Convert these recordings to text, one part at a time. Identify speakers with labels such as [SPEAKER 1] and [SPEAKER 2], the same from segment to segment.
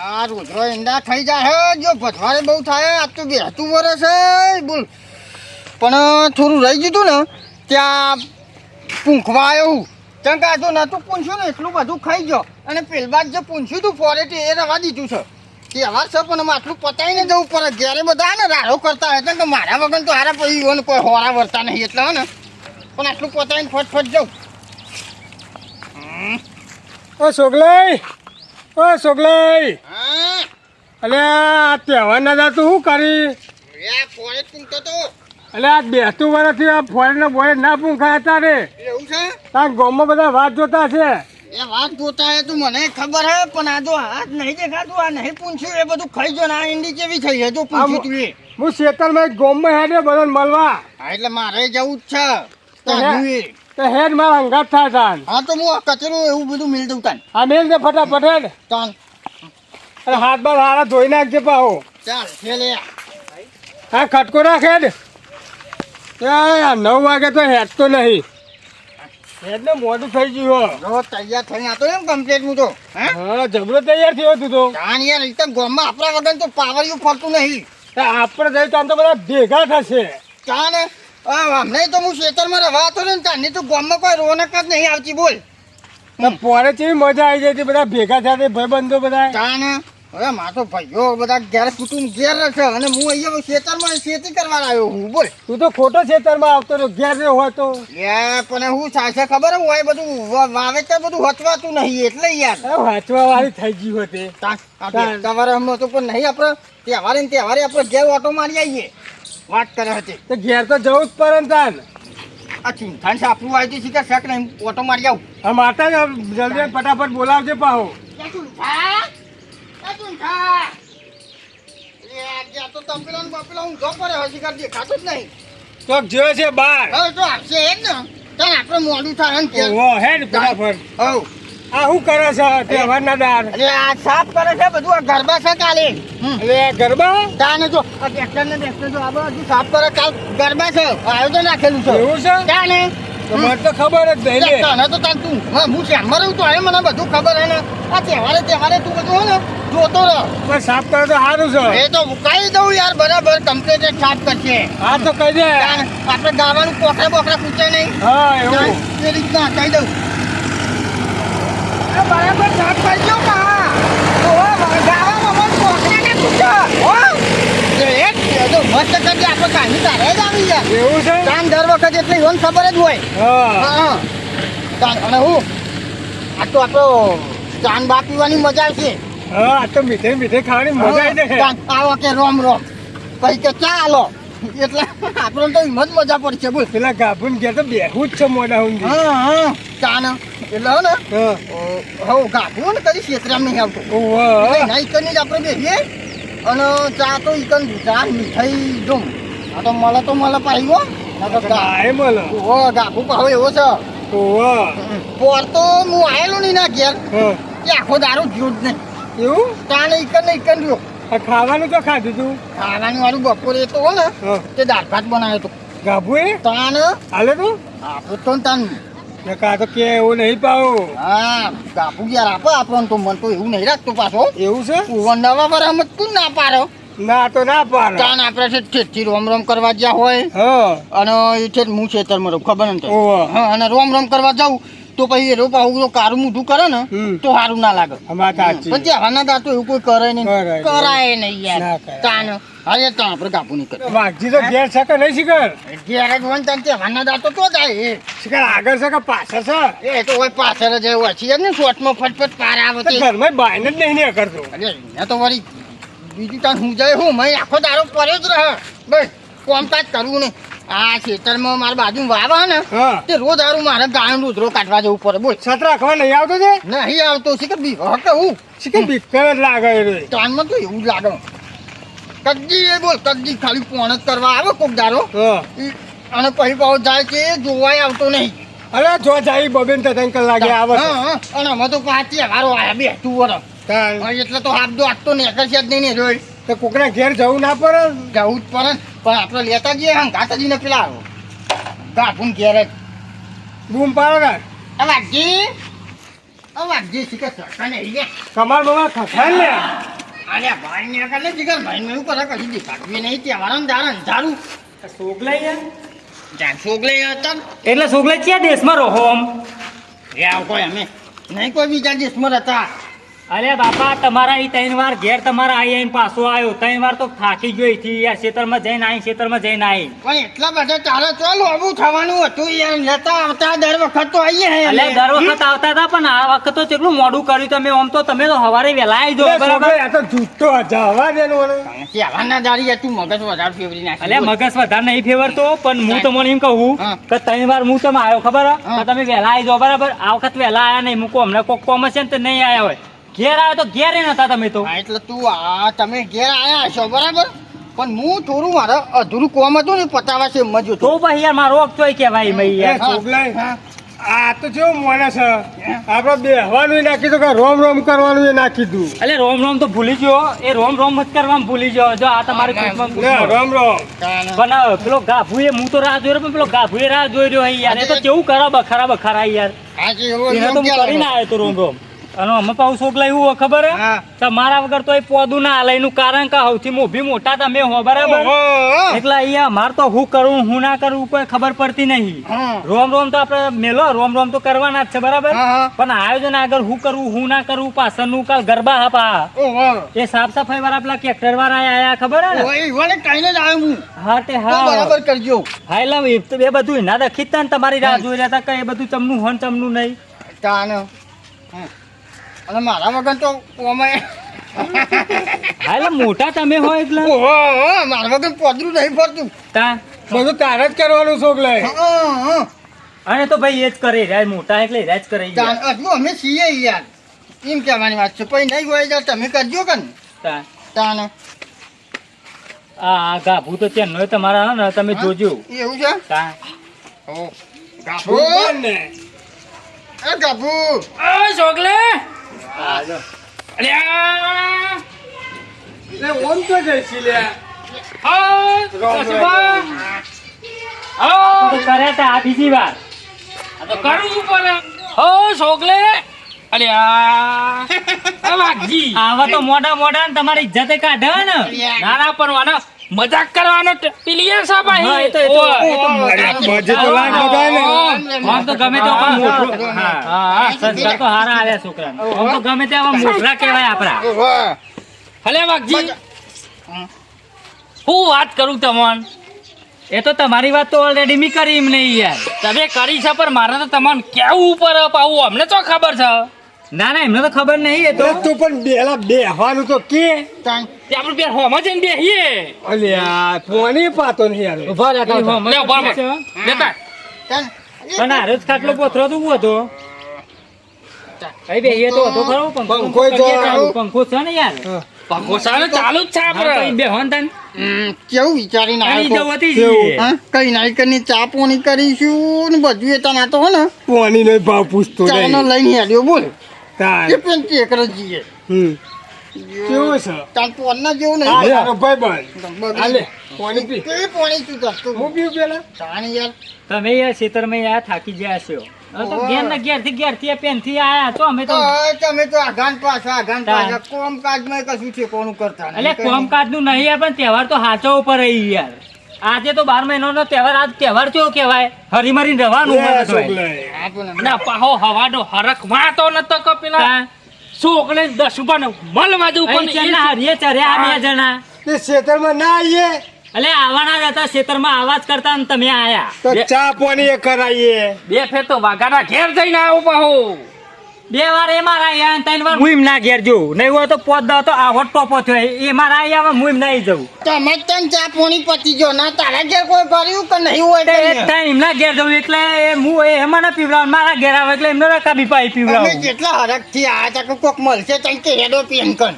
[SPEAKER 1] આ રોજરો ઈંડા થઈ જાય હે. જો ભથવારે બહુ થાય, આજ તો બેહતું વરસ છે. બોલ. પણ થોડું રહી ગયું ને, ત્યાં પૂંખવા આવ્યું કે આ જો નતું પૂંછ્યું ને, એટલું બધું ખાઈ ગયો. અને પેલબાદ જે પૂછ્યું તું ફોરેટ એ રવા દીધું છે. તહેવાર છે, પણ આટલું પતાવીને જવું પડે. ઘેરે બધા ને રાડો કરતા હોય કે મારા વગર તો હારા પછી ને કોઈ હોરા વરતા નહીં એટલે ને. પણ આટલું પતાવીને ફટફટ જાઉં.
[SPEAKER 2] ઓ સોગલાઈ. ઓ સોગલાઈ. અલે આ તહેવાર ના જાતું શું કરી?
[SPEAKER 1] એ
[SPEAKER 2] અલે આ બેસતું વર્ષથી આ ફોરેન બોય ના પૂંખાય હતા રે.
[SPEAKER 1] એવું છે?
[SPEAKER 2] તાર ગામમાં બધા વાત જોતા છે.
[SPEAKER 1] એ વાત જોતા હે તો મને ખબર હે પણ આ હાથ નહીં દેખાતું આ નહીં પૂછ્યું એ બધું ખાઈ જો ને આ ઈંડી કેવી થઈ છે જો પૂછ્યું તું એ.
[SPEAKER 2] હું શેતરમાં ગામમાં હેડે બધાને મળવા.
[SPEAKER 1] એટલે મારે જવું જ છે. એ.
[SPEAKER 2] તો હેડ મારા અંગાત થાય તાન
[SPEAKER 1] હા તો હું કચરો એવું બધું મિલ દઉં તાન.
[SPEAKER 2] હા મેલ દે ફટાફટ હેડ.
[SPEAKER 1] તાન.
[SPEAKER 2] અરે હાથ બાર હારા ધોઈ નાખજે પાહો.
[SPEAKER 1] ચાલ છે લે.
[SPEAKER 2] હા ખટકો રાખ હેડ. નવ વાગે તો હેડ તો નહીં. હેડ ને મોડું થઈ ગયું હો.
[SPEAKER 1] તૈયાર થઈને આતો એમ કમ્પ્લીટ હું તો હે?
[SPEAKER 2] જબરો તૈયાર થયો તું તો.
[SPEAKER 1] કાન યાર એકદમ ગામમાં આપણા વગર તો પાવરિયું ફરતું નહીં.
[SPEAKER 2] આપણે જઈ તો આમ તો બધા ભેગા થશે.
[SPEAKER 1] તાન હમણાં તો હું ખેતરમાં રહેવા હતો ને તાની તો ગામમાં કોઈ રોનક જ નહીં આવતી બોલ.
[SPEAKER 2] પોરે કેવી મજા આવી જાય બધા ભેગા થયા ભાઈબંધો બધા.
[SPEAKER 1] તાન હવે મારો ભાઈઓ બધા ઘેર કુટુંબ ઘેર છે અને હું અહીંયા ખેતરમાં ખેતી કરવા આવ્યો હું બોલ.
[SPEAKER 2] તું તો ખોટો ખેતરમાં આવતો રહ્યો ઘેર રહ્યો હોય તો.
[SPEAKER 1] યાર પણ હું સાચે ખબર હોય બધું વાવેતર બધું હચવાતું નહીં એટલે યાર.
[SPEAKER 2] એ વાંચવા વાળી થઈ ગઈ હતી
[SPEAKER 1] તમારે હમણાં તો પણ નહીં આપણે તહેવારે તહેવારે આપણે ઘેર ઓટો મારી આવીએ. વાત કરે હતી
[SPEAKER 2] તો ઘેર તો જવું જ પડે ને તાન.
[SPEAKER 1] આ ચિંતાન સાપરું આવી હતી કે શક નહીં? ઓટો મારી આવું.
[SPEAKER 2] હા માતા જ જલ્દી ફટાફટ બોલાવજે પાહો.
[SPEAKER 1] તો તંપેલો ને બપેલો ઊંધો પડે હજી કાંઈ દેખાતું જ નહીં.
[SPEAKER 2] તો જોયો છે બાર.
[SPEAKER 1] તો આપશે એ જ ને. તાન આપણે મોડું થાય
[SPEAKER 2] ફટાફટ. આ શું કરે છે? તહેવારના દાર
[SPEAKER 1] એટલે આ સાફ કરે છે બધું આ ગરબા છે કાલે.
[SPEAKER 2] એટલે ગરબા?
[SPEAKER 1] તાને જો આ ટ્રેક્ટર ને ટ્રેક્ટર જો આ બધું સાફ કરે કાલ ગરબા છે આયોજન રાખેલું છે.
[SPEAKER 2] એવું છે?
[SPEAKER 1] તાને
[SPEAKER 2] મને તો ખબર જ નહીં લે.
[SPEAKER 1] તને તો તાન તું હા, હું શ્યામમાં રહું તો મને બધું ખબર હે ને. આ તહેવારે તહેવારે તું બધું હે ને જોતો રહ.
[SPEAKER 2] પણ સાફ કરે તો સારું છે.
[SPEAKER 1] એ તો કહી દઉં યાર બરાબર કમ્પ્લીટ સાફ કરશે.
[SPEAKER 2] હા તો કહી દે.
[SPEAKER 1] આપણે ગાવાનું કોકરા બોકરા પૂછે નહીં.
[SPEAKER 2] હા એવું.
[SPEAKER 1] એ રીતના કહી દઉં. બરાબર સાફ કરજો કા? ઓહો ગાવામાં ને પૂછો હો? તો એક મસ્ત કરજે આપણે કાંઈ તારે જ આવી જાય
[SPEAKER 2] એવું છે?
[SPEAKER 1] તાન દર વખત એટલે ઈવન ખબર જ હોય.
[SPEAKER 2] હા.
[SPEAKER 1] હા. અને હું? આ તો આપણો ચાન બા પીવાની મજા આવશે.
[SPEAKER 2] હા આ તો મીઠે મીઠે ખાવાની મજા આવી
[SPEAKER 1] તાન આવો કે રોમ રોમ? પછી કે ચાલો એટલે આપણને તો હિંમત જ મજા પડશે બોલ.
[SPEAKER 2] પેલા ગાભુન ઘેર તો બેહું જ છે મોડા ઊંધી
[SPEAKER 1] હા હા. ચાને. એટલે હે ને.
[SPEAKER 2] હા.
[SPEAKER 1] ગાભું ને કદી ક્ષેત્રમાં નહીં આવતો.
[SPEAKER 2] ઓહો
[SPEAKER 1] ના ઈકન જ આપણે બેહીએ અને ચા તો ઈકન ચા મીઠાઈ જોમ આ તો મળે તો મળે પાઈ
[SPEAKER 2] કાંઈ મળે
[SPEAKER 1] ઓહો ગાભુ પાવ એવો છે.
[SPEAKER 2] ઓહો
[SPEAKER 1] પોર તો હું આવેલો નહીં ના ઘેર. કે આખો દારૂ જ્યો જ નહીં.
[SPEAKER 2] એવું?
[SPEAKER 1] ચા ઈકન ને ઈકન રહ્યો.
[SPEAKER 2] ખાવાનું તો ખાધું તું?
[SPEAKER 1] ખાવાનું વાળું બપોરે તો હો ને તે દાળ ભાત બનાવ્યો તો
[SPEAKER 2] ગાભુ એ
[SPEAKER 1] તાન
[SPEAKER 2] હાલે તું?
[SPEAKER 1] આપણે તો તાન
[SPEAKER 2] કા તો કે એવું નહીં પાવું.
[SPEAKER 1] હા ગાપુ યાર આપો આપણને તો મન તો એવું નહીં રાખતો પાછો.
[SPEAKER 2] એવું છે?
[SPEAKER 1] ઉવન નવા વરામાં તું ના પારો
[SPEAKER 2] ના તો ના પાડે.
[SPEAKER 1] તાન આપણે છે ઠેઠથી રોમ રોમ કરવા જ્યાં હોય.
[SPEAKER 2] હા.
[SPEAKER 1] અને એ છે હું ખેતરમાં રહું ખબર ને
[SPEAKER 2] ઓહો.
[SPEAKER 1] અને રોમ રોમ કરવા જાઉં તો પછી એ રોપા હું કારું મોઢું કરે ને તો સારું ના લાગે. પછી ત્યાં દાંતો એવું કોઈ કરે નહીં.
[SPEAKER 2] કરાય નહીં.
[SPEAKER 1] નહીં યાર. તાન. હા તો આપણે કાપુ નહીં કરે
[SPEAKER 2] વાઘજી તો ઘેર છે કે નહીં શીખર?
[SPEAKER 1] ઘેર જ હોય તાન તહેવારના દાંતો તો જાય
[SPEAKER 2] શીખર આગળ છે કે પાછળ છે?
[SPEAKER 1] એ તો હોય પાછળ જ એવું છે ને શોર્ટમાં ફટફટ પાર આવે
[SPEAKER 2] ઘરમાં બાઈને જ નહીં ને કરતો
[SPEAKER 1] અરે અહીંયા તો વળી બીજું તાન હું જાય હું મેં આખો દારો પડ્યો જ રહે. બસ કોમકાજ કરવું ને આ ખેતરમાં મારા બાજુ વાવા ને તે રોજ હારું મારે ગાયો રોજરો કાઢવા જવું પડે બોલ.
[SPEAKER 2] છત્ર રાખવા નહીં આવતો છે?
[SPEAKER 1] નહીં આવતો છે કે બી હકે હું
[SPEAKER 2] બીકર જ લાગે રે.
[SPEAKER 1] તો એવું લાગે. કદી એ બોલ કદી ખાલી પોણ કરવા આવે કોક દારો અને પછી પાછો જાય છે જોવાય આવતો નહીં.
[SPEAKER 2] અરે જો જાય બબેન તને કલાકે આવે.
[SPEAKER 1] અને અમે તો પાછી હારો આયા બે તું વરસ એટલે તો હાથ દો હાથ તો નીકળશે જ નહીં ને જોઈ.
[SPEAKER 2] તો કોકના ઘેર જવું ના પડે?
[SPEAKER 1] જવું જ પડે. ને. પણ આપણે લેતા જઈએ હમ ગાતાજીને પેલા. ગાભું ઘેર. જ
[SPEAKER 2] બૂમ પાડો ને.
[SPEAKER 1] આ વાઘજી આ કે શીખર સરકાર ને ઈ લે.
[SPEAKER 2] કમાલ બાબા ખસાય ને.
[SPEAKER 1] અરે ભાઈ ને કને જીગર ભાઈ મેં ઉપર કરે કશું દેખાતું નહીં તહેવારો ને દાર અંધારું જાણ સોગલે હતા
[SPEAKER 3] એટલે સોગલાઈ ક્યાં દેશમાં રહો આમ.
[SPEAKER 1] એ આવ કોઈ અમે નહીં કોઈ બીજા દેશમાં હતા
[SPEAKER 3] અરે બાપા તમારા એ ત્રણ વાર ઘેર તમારા આઈ આઈને પાછો આવ્યો ત્રણ વાર તો થાકી ગયો થી યાર ખેતરમાં જઈને આઈ ખેતરમાં જઈને આઈ.
[SPEAKER 1] પણ એટલા બધા ચાલે ચાલો આવું થવાનું હતું યાર. લેતા આવતા દર વખત તો આવીએ હે
[SPEAKER 3] એટલે દર વખત આવતા હતા પણ આ વખત તો કેટલું મોડું કર્યું તમે આમ તો. તમે તો હવારે વહેલા આવી જાઓ બરાબર?
[SPEAKER 2] આ તો જૂઠો જવા દે ને મને.
[SPEAKER 1] તહેવારના દાડી હતું મગજ વધારે ફેવરી નાખ
[SPEAKER 3] એટલે મગજ વધારે નહીં ફેવરતો પણ હું તમને એમ કહું કે ત્રણ વાર હું તમે આવ્યો ખબર હા. તમે વહેલા આવી જાઓ બરાબર? આ વખત વહેલા આવ્યા નહીં. મૂકો હમણાં કોક કોમ હશે ને તો નહીં આવ્યા હોય. ઘેર આવ્યો તો ઘેર નતા તમે તો.
[SPEAKER 1] એટલે તું આ તમે ઘેર આયા છો બરાબર? પણ હું થોડું મારે અધૂરું કોમ હતું ને પતાવા છે એમ
[SPEAKER 3] તો ભાઈ યાર મારો રોગ ચોય કહેવાય
[SPEAKER 2] ભાઈ
[SPEAKER 3] યાર.
[SPEAKER 2] આ તો જો માણસ છે. આપણે બેહવાનું નાખી દો કે રોમ રોમ કરવાનું એ નાખી દઉં
[SPEAKER 3] એટલે રોમ રોમ તો ભૂલી ગયો. એ રોમ રોમ જ કરવામાં ભૂલી ગયો. જો આ તમારી
[SPEAKER 2] રોમ રોમ
[SPEAKER 3] પણ પેલો પેલો એ હું તો રાહ જોઈ રહ્યો પણ પેલો એ રાહ જોઈ રહ્યો હે યાર. એ તો કેવું ખરાબ ખરાબ બખરા યાર.
[SPEAKER 1] હાજી, એવું
[SPEAKER 3] એને તો હું કરીને આવ્યો તો રોમ રોમ અને અમે પાછું છોકલા એવું હોય ખબર હે? મારા વગર તો એ પોદું ના હાલે. એનું કારણ કે સૌથી મોભી મોટા તમે હો બરાબર. એટલે અહીંયા મારે તો હું કરું હું ના કરું કોઈ ખબર પડતી નહીં. રોમ રોમ તો આપણે મેલો રોમ રોમ તો કરવાના જ છે બરાબર. પણ આયોજન આગળ હું કરવું હું ના કરું પાછળનું કાલ ગરબા હપા એ સાફ સફાઈ વાળા પેલા ટ્રેક્ટર વાળા આયા ખબર હે ને?
[SPEAKER 1] જ આવ્યો હું.
[SPEAKER 3] હા તે હા.
[SPEAKER 1] બરાબર કરજો.
[SPEAKER 3] હા એટલે એ બધું એના દખી જ ને તમારી રાહ જોઈ રહ્યા હતા કે એ બધું તમનું હોન તમનું નહીં.
[SPEAKER 1] તાને હા. અને મારા વગર તો ઓમે
[SPEAKER 3] હા એટલે મોટા તમે હોય એટલે?
[SPEAKER 1] ઓહો મારા વગર પોદરું નહીં ફરતું.
[SPEAKER 3] તા?
[SPEAKER 2] બધું તારે જ કરવાનું
[SPEAKER 1] હા.
[SPEAKER 3] અને તો ભાઈ એ જ કરે રહ્યા મોટા એટલે એ જ કરે
[SPEAKER 1] અમે છીએ યાર. એમ કહેવાની વાત છે. પછી નહીં હોય તો તમે કરજો કે
[SPEAKER 3] તા?
[SPEAKER 1] તાને
[SPEAKER 3] આ આ ગાભું તો ત્યાં નહીં તમારા ને તમે જોજો.
[SPEAKER 1] એવું છે?
[SPEAKER 3] તા?
[SPEAKER 1] ઓ ગાભુ.
[SPEAKER 2] ને
[SPEAKER 1] એ ગાભુ.
[SPEAKER 3] છોકલે!
[SPEAKER 2] લે ઓમ તો જઈશી લે.
[SPEAKER 3] તો કરે તા આ બીજી વાર. આવા તો મોટા મોટા ને તમારી ઇજ્જતે કાઢે ને.
[SPEAKER 4] નાના પરવાનો મજાક કરવાનો પિલિયર છે
[SPEAKER 3] એ તો
[SPEAKER 2] મજે તો લાગ
[SPEAKER 3] બધાય તો ગમે તો હા હા. સંસ્કાર તો હારા આવ્યા છોકરા આમ તો ગમે તે આવા મોઢરા કહેવાય આપણા.
[SPEAKER 4] હલે વાગજી હું વાત કરું તમન?
[SPEAKER 3] એ તો તમારી વાત તો ઓલરેડી મી કરી એમ નહીં યાર.
[SPEAKER 4] તમે કરી છે પણ મારે તો તમને કેવું ઉપર પાવું અમને તો ખબર છે.
[SPEAKER 3] ના ના એમને તો ખબર નહીં એ તો
[SPEAKER 2] તું પણ બેલા બેહવાનું તો કે.
[SPEAKER 4] આપણે બે હોમાં જઈને બેહીએ.
[SPEAKER 2] અલ્યા ફોને પાતો નહીં યાર.
[SPEAKER 3] ઊભા રાખો
[SPEAKER 4] લે, ઊભા રહો. લેતા
[SPEAKER 1] તાન
[SPEAKER 3] પણ હારે જ ખાટલો પોથરો તો હતો. કઈ બેહીએ તો હતો ખરો પંખો
[SPEAKER 2] પંખો જો-
[SPEAKER 3] પંખો છે ને યાર.
[SPEAKER 4] પંખો સારો ચાલુ જ છે આપણે.
[SPEAKER 3] બેહોન તાન.
[SPEAKER 1] હમ, કેવું?
[SPEAKER 3] જઈએ.
[SPEAKER 1] હા કઈ નાઈ કરી ચા પોણી કરીશું ને બધું એ તને તો હો ને.
[SPEAKER 2] પોની નો ભાવ પૂછતો
[SPEAKER 1] ચા નો લઈને હેડ્યો બોલ. એ પેન ટેકર જઈએ
[SPEAKER 2] હમ. કેવું છે?
[SPEAKER 1] તાર પોન ના જેવું નહીં.
[SPEAKER 2] તારો ભાઈ બન હાલે પોની પી.
[SPEAKER 1] કેવી પોણી તું કરતું
[SPEAKER 2] હું પીવું પેલા?
[SPEAKER 1] તાણ યાર.
[SPEAKER 3] તમે યાર ખેતરમાં યાર થાકી ગયા છો. હવે તો
[SPEAKER 1] ઓહો.
[SPEAKER 3] ઘેર ને ઘેરથી ઘેરથી પેનથી આયા તો અમે તો
[SPEAKER 1] તો તમે તો આઘાન પાછા આઘાન
[SPEAKER 3] તાણ.
[SPEAKER 1] પાછા. કોમ કાજમાં કશું છે કોનું કરતા નહીં.
[SPEAKER 3] એટલે કોમકાજનું નહીં યાર પણ તહેવાર તો હાચો ઉપર રહી યાર. આજે તો બાર મહિનો નો તહેવાર આજ તહેવાર કેવો કહેવાય? હરી મરીને રહેવાનું
[SPEAKER 4] ના પાહો હવાનો હરખ વાતો નતો કે પેલા. છોકરે દસ રૂપિયા મળવા જવું
[SPEAKER 3] અહીં
[SPEAKER 4] પણ
[SPEAKER 3] હરીએ ચર્યા આ બે જણા.
[SPEAKER 2] તે ખેતરમાં ના આવીએ?
[SPEAKER 3] એટલે આવવાના જ હતા ખેતરમાં આવાજ કરતા ને તમે આયા.
[SPEAKER 2] તો ચા પાણી કરાઈએ.
[SPEAKER 4] બે ફેર તો વાઘાના ઘેર જઈને આવો પાહો.
[SPEAKER 3] બે વાર એ મારા આયા ને ત્રણ વાર હું એમ ના ઘેર જઉં. નહીં હોય તો પોત દો તો આવો ટોપો થયો. એ મારા આયા હવે હું એમ નહીં જઉં
[SPEAKER 1] તમે તને ચા પોણી પતી જો ના તારા ઘેર કોઈ ભર્યું કે નહીં હોય
[SPEAKER 3] તે ટાઈમ એમના ઘેર જઉં એટલે એ હું એ એમાં ના પીવડાવ મારા ઘેર આવે એટલે એમને રકાબી પાઈ
[SPEAKER 1] અમે
[SPEAKER 3] પીવડાવું
[SPEAKER 1] જેટલા હરખથી આયા તા કોક મળશે ત્યાં કે હેડો પેન કન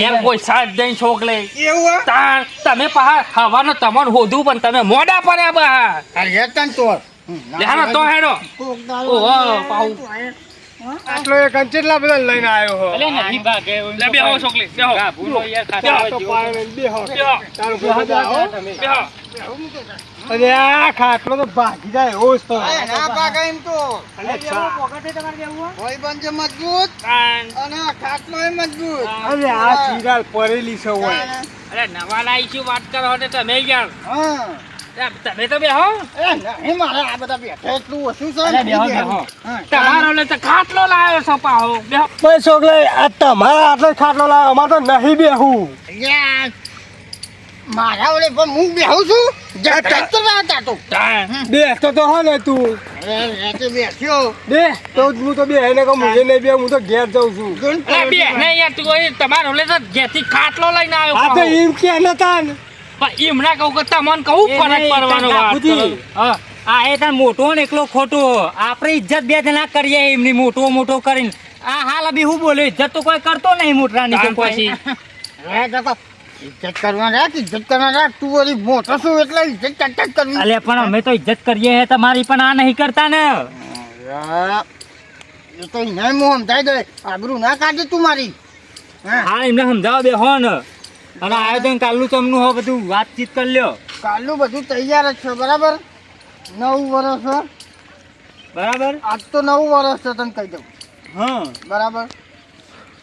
[SPEAKER 4] ઘેર કોઈ સાથ દઈને છોકલે.
[SPEAKER 1] એવું?
[SPEAKER 4] તાર તમે પાહા ખાવાનો તમારું હોધું પણ તમે મોડા પડ્યા બહાર.
[SPEAKER 1] અરે તન તો. હમ, ના
[SPEAKER 4] લે હાલો તો હેડો. ઓહો, પાહુ.
[SPEAKER 2] આટલો એક કેટલા બધા લઈને આવ્યો હો?
[SPEAKER 3] અલે નહીં ભાગે
[SPEAKER 4] લે બેહો છોકલી બેહો.
[SPEAKER 3] હા, ભૂલો યાર ખાતા
[SPEAKER 2] તો પાડે બે
[SPEAKER 4] હો
[SPEAKER 2] તારું ઘર બધા આવો.
[SPEAKER 4] બેહો.
[SPEAKER 2] અરે આ ખાટલો તો ભાગી જાય એવો જ તો.
[SPEAKER 1] અરે ના ભાગે એમ તો.
[SPEAKER 2] અરે ચા.
[SPEAKER 1] હોય? છે મજબૂત. અને આ ખાટલો એ મજબૂત.
[SPEAKER 2] અરે આ ચીરાલ પડેલી છે હોય
[SPEAKER 4] અરે નવા લાઈ છું વાત કરો તો તમે યાર
[SPEAKER 1] હા.
[SPEAKER 4] તમે તો બેહો.
[SPEAKER 1] નહીં મારે આ બધા બેઠા એટલું ઓછું છે
[SPEAKER 3] અરે બેહો,
[SPEAKER 1] નહીં
[SPEAKER 3] બેહો.
[SPEAKER 1] હા.
[SPEAKER 4] તમારો એટલે ખાટલો લાવ્યો છો પાહો.
[SPEAKER 2] ભાઈ છોકરા આ તમારા આટલો ખાટલો લાવે અમારે તો નહીં બેહું.
[SPEAKER 1] મારા પણ હું બેહું છું? જા ટ્રેક્ટરમાં તો
[SPEAKER 2] બેસતો તો હો ને તું.
[SPEAKER 1] બેસ્યો.
[SPEAKER 2] બે તો હું તો બે ને કહું મુજે નહીં બે હું તો ઘેર જાઉં છું.
[SPEAKER 4] બે નહીં યાર તું એ તમારો તો ઘેરથી ખાટલો લઈને આવ્યો
[SPEAKER 2] આ તો એમ કે નતા ને.
[SPEAKER 4] પણ એમના કહું કે તમને કહું ફરક પડવાનો વાત
[SPEAKER 3] આ એ તને મોટો ને એકલો ખોટો આપણે ઇજ્જત બે જણા કરીએ એમની મોટો મોટો કરીને. આ હાલ અભી હું બોલ્યો ઇજ્જત તો કોઈ કરતો નહીં મોટરાની તો
[SPEAKER 4] પછી
[SPEAKER 1] ઇજ્જત કરવા રાખ ઇજ્જત કરવા રાખ. તું ઓલી મોટો છું એટલે ઇજ્જત ટક કરવી.
[SPEAKER 3] અલે પણ અમે તો ઇજ્જત કરીએ હે તમારી પણ આ નહીં કરતા ને.
[SPEAKER 1] એ તો નહીં હું સમજાઈ દે આબરૂ ના કાઢી તું મારી. હા?
[SPEAKER 3] હા એમને સમજાવો બે હો ને. અને આયોજન કાલનું તમનું હો બધું. વાતચીત કરી લ્યો.
[SPEAKER 1] કાલનું બધું તૈયાર જ છે બરાબર? નવ વર્ષ છે
[SPEAKER 3] બરાબર?
[SPEAKER 1] આજ તો નવું વર્ષ છે તને કહી દઉં.
[SPEAKER 3] હા.
[SPEAKER 1] બરાબર?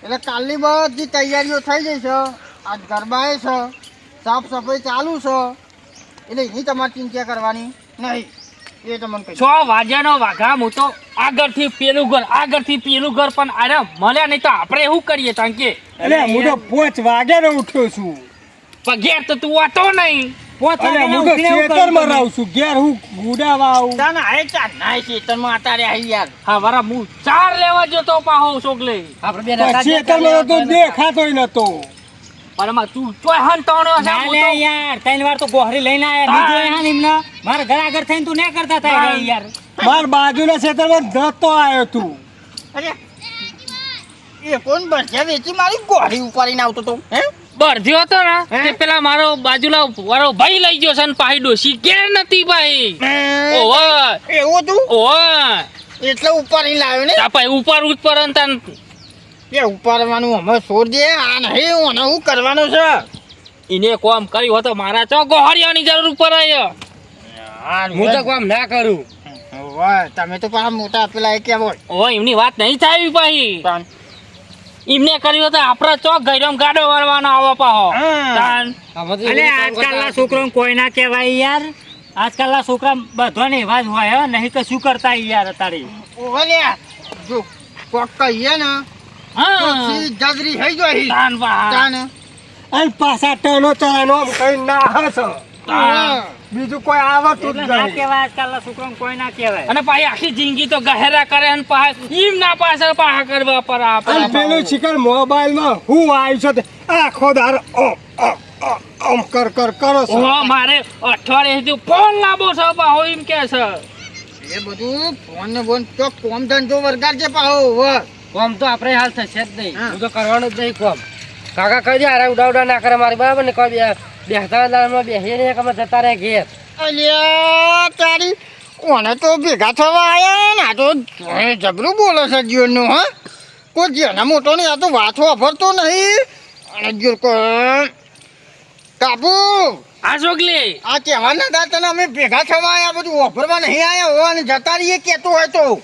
[SPEAKER 1] એટલે કાલની બધી તૈયારીઓ થઈ ગઈ છે. આજ ગરબાએ છે સાફ સફાઈ ચાલુ છે. એટલે એની તમારે ચિંતા કરવાની નહીં. એ તમને કહી
[SPEAKER 4] છ વાગ્યાનો વાઘા હું તો આગળથી પેલું ઘર આગળથી પેલું ઘર પણ અરે મળ્યા નહીં તો આપણે એવું કરીએ કારણ કે
[SPEAKER 2] અરે હું તો પોચ વાગે ને ઉઠ્યો છું.
[SPEAKER 4] પણ ઘેર તો તું આતો નહીં.
[SPEAKER 2] અરે હું તો
[SPEAKER 3] ઉઠીને એવું
[SPEAKER 2] રહું છું. ઘેર હું ગુડાવા આવું.
[SPEAKER 1] તને આય ચાર નાય છે? તમે અત્યારે આવી યાર
[SPEAKER 4] હા વરા હું ચાર લેવા જતો પાહો છોકલે.
[SPEAKER 3] આપણે બે
[SPEAKER 2] પણ ખેતરમાં તો દેખાતોય નતો.
[SPEAKER 4] પણ એમાં તું ચોય હન તણ્યો છે હું
[SPEAKER 3] લે
[SPEAKER 4] તો-
[SPEAKER 3] યાર. ત્રણ વાર તો ગોહરી લઈને આયા.
[SPEAKER 4] હા.
[SPEAKER 3] બીજો મારા ઘર આગળ થઈને તું ના કરતા થાય યાર.
[SPEAKER 2] માર બાજુના ખેતરમાં ધતો આવ્યો તું
[SPEAKER 1] અરે એ કોણ બરસ્યા વેચી મારી ગોળી ઉપાડીને આવતો તો હે?
[SPEAKER 4] બરધ્યો હતો ને તે પેલા મારો બાજુલા વાળો ભાઈ લઈ ગયો છે ને પાહી ડોસી કે નથી ભાઈ. ઓહો.
[SPEAKER 1] એવો તું
[SPEAKER 4] ઓહો.
[SPEAKER 1] એટલે ઉપાડીને લાવ્યો ને?
[SPEAKER 4] આ ભાઈ ઉપર ઉપર તાન.
[SPEAKER 1] એ ઉપાડવાનું અમે છોડ દે આ નહીં ઓને હું કરવાનું છે?
[SPEAKER 4] એને કોમ કર્યું હતો મારા ચો ગોહરિયાની જરૂર પડે
[SPEAKER 2] હું તો કોમ ના કરું.
[SPEAKER 1] તમે તો પાછા મોટા પેલા એ કેમ હોય
[SPEAKER 4] એમની વાત નહીં થાય
[SPEAKER 1] પાછી
[SPEAKER 4] એમને કર્યું તો આપડે ચોક ગરમ ગાડો વળવાનો આવો પાહો.
[SPEAKER 3] અને આજકાલના છોકરો કોઈ ના કહેવાય યાર? આજકાલના છોકરા બધાને એવા જ હોય હો. નહીં તો શું કરતા યાર અત્યારે?
[SPEAKER 1] ઓહો જો કોક કહીએ ને
[SPEAKER 4] હા.
[SPEAKER 1] સી જજરી થઈ જાય.
[SPEAKER 4] તાન પા
[SPEAKER 1] તાન.
[SPEAKER 2] અને પાછા ટનો ચાલો આમ કઈ ના હસ.
[SPEAKER 1] હા.
[SPEAKER 2] બીજું કોઈ આવતું જ
[SPEAKER 3] ના કહેવાય આજકાલના છોકરાઓને કોઈ ના કહેવાય.
[SPEAKER 4] અને પાછી આખી જિંદગી તો ગહેરા કરે અને પાછા ઈમ ના પાછળ પાહા કરવા પર આપણે
[SPEAKER 2] પેલું શિખર મોબાઈલમાં હું આવ્યું છે આખો દાર આમ કર કર કરો છો.
[SPEAKER 4] મારે અઠવાડિયે ફોન લાવો છે પાહો એમ કે છે.
[SPEAKER 1] એ બધું ફોન ને બોન તો કોમ ધંધો છે પાહો
[SPEAKER 5] કોમ તો આપણે હાલ થશે જ નહીં.
[SPEAKER 1] હા.
[SPEAKER 5] તો કરવાનું જ નહીં કોમ. કાકા કહી દે અરે ઉડા ઉડા ના કરે મારી બરાબર ને કોઈ બે બેસતા દાળમાં બેસીએ ને અમે જતા રહે ઘેર.
[SPEAKER 1] અલ્યા તારી ઓને તો ભેગા થવા આવ્યા ને આ તો એ જબરું બોલે છે જીવનનું હા. કોઈ જેના મોટો નહીં આ તો વાતો વાપરતો નહીં. અને જો કો- કાપુ
[SPEAKER 4] આ છોકલી
[SPEAKER 1] આ કહેવા ના હતા તને અમે ભેગા થવા આવ્યા બધું વાપરવા નહીં આવ્યા હોવા અને જતા રહીએ કહેતો હોય તો.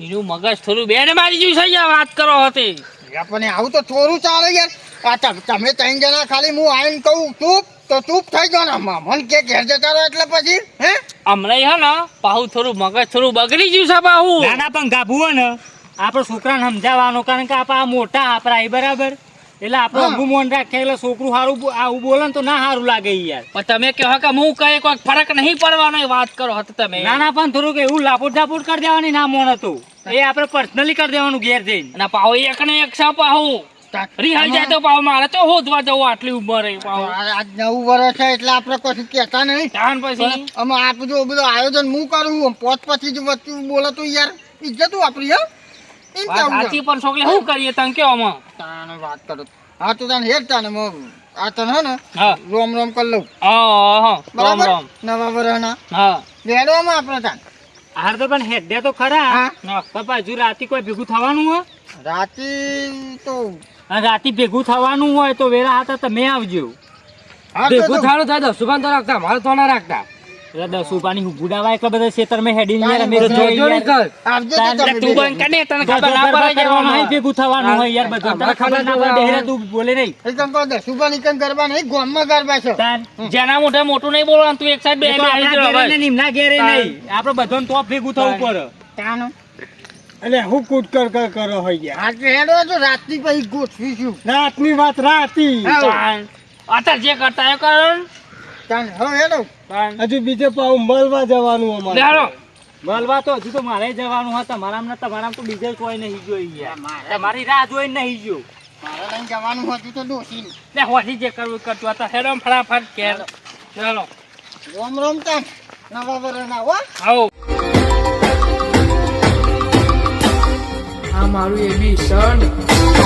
[SPEAKER 4] એનું મગજ થોડું બેને મારી ગયું છે વાત કરો હતી.
[SPEAKER 1] આપણને આવું તો થોડું ચાલે યાર. આ તમે ત્રણ જણા ખાલી હું આવીને કહું ચૂપ તો ચૂપ થઈ જાવ ને મન કે ઘેર જતા રહો એટલે પછી હે?
[SPEAKER 4] હમણાં હે ને પાહુ થોડું મગજ થોડું બગડી ગયું છે પાહુ.
[SPEAKER 3] ના ના પણ ગાભું હોય ને. આપણે છોકરાને સમજાવવાનું કારણ કે આપણે મોટા આપણા એ બરાબર. એટલે આપણે
[SPEAKER 1] હા.
[SPEAKER 3] ઊંઘું મોન રાખીએ એટલે છોકરું સારું આવું બોલે ને તો ના સારું લાગે યાર.
[SPEAKER 4] પણ તમે કહો કે હું કઈ કોઈ ફરક નહીં પડવાનો એ વાત કરો હતો તમે.
[SPEAKER 3] ના ના પણ થોડુંક એવું લાપોટ ઝાપોટ કરી દેવાની ના મોન હતું. એ આપણે પર્સનલી કરી દેવાનું ઘેર જઈને.
[SPEAKER 4] અને પાહુ એક ને એક છે પાહુ. રિહાઈ જાય તો પાવ મારે તો હોદવા જવું આટલી ઉંમરે પાવ.
[SPEAKER 1] આજ નવું વર્ષ છે એટલે આપણે કશું કહેતા નહીં.
[SPEAKER 4] તાન પછી.
[SPEAKER 1] અમે આ બધું બધું આયોજન હું કરું? પોત પછી જ વચ્ચે બોલે તો યાર. ઇજ્જત વાપરી હો.
[SPEAKER 4] સાચી પણ છોકરી શું કરીએ તને કેવો આમાં?
[SPEAKER 1] તાને વાત કરો. હા તો તને હેર તાને મો આ તને હે ને રોમ રોમ કરી લઉં.
[SPEAKER 4] હા હા રામ
[SPEAKER 1] બરાબર?
[SPEAKER 4] રામ
[SPEAKER 1] નવા વર્ષના
[SPEAKER 4] હા.
[SPEAKER 1] બેડવામાં આપણે તાન
[SPEAKER 3] હાર તો પણ હેડે તો ખરા. પપ્પા પાછું રાતે કોઈ ભેગું થવાનું હોય?
[SPEAKER 1] રાતે તો
[SPEAKER 3] રાતે ભેગું થવાનું હોય તો વેલા હતા તમે આવજો.
[SPEAKER 5] ભેગું થવાનું થાય દસુભાન તો રાખતા મારે તો ના રાખતા.
[SPEAKER 3] એટલે દસ રૂપિયાની ગુડાવા એટલે બધા ખેતરમાં હેડીને યાર અમે તો
[SPEAKER 1] તાન
[SPEAKER 3] જોઈએ
[SPEAKER 5] જોડી
[SPEAKER 3] યાર.
[SPEAKER 5] કર
[SPEAKER 1] આવજો તો
[SPEAKER 3] તાન
[SPEAKER 1] તમે
[SPEAKER 4] તું બંધ કર તને ખબર ના પડે
[SPEAKER 3] કરવાનું હોય, ભેગું થવાનું હોય યાર બધું. તને ખબર ના પડે હેરા તું બોલે નહીં.
[SPEAKER 1] એ તને કહો દસ ગરબા નહીં ગોમમાં ગરબા છે.
[SPEAKER 4] જેના મોઢે મોટું નહીં બોલવાનું તું એક સાઈડ બે બે આવી
[SPEAKER 3] ને નિમના ઘેરે નહીં. આપણે બધાને તો ભેગું થવું પડે.
[SPEAKER 1] તાનો.
[SPEAKER 2] એટલે હું કૂદ કર કર કરો હોય ગયા.
[SPEAKER 1] આજે હેડો તો રાતની પછી ગોઠવીશું.
[SPEAKER 2] રાતની વાત રાતી.
[SPEAKER 4] અત્યારે જે કરતા એ કરો
[SPEAKER 1] તાન હો હેડો.
[SPEAKER 2] હજુ બીજે પાછું મળવા જવાનું અમારે. હેડો.
[SPEAKER 3] મળવા તો હજુ તો મારે જવાનું હા તમારામાં ને તમારામાં તો બીજે કોઈ નહીં જોઈ ગયા. તમારી રાહ જોઈ નહીં જો
[SPEAKER 1] મારે લઈને જવાનું હતું તો ડોસીને.
[SPEAKER 4] ને હોથી જે કરવું કરતું હતા હેડો ફટાફટ કે ચાલો.
[SPEAKER 1] રોમ રોમ તાન. નવા વરના હો.
[SPEAKER 4] આવો.
[SPEAKER 6] આ મારું એબી સન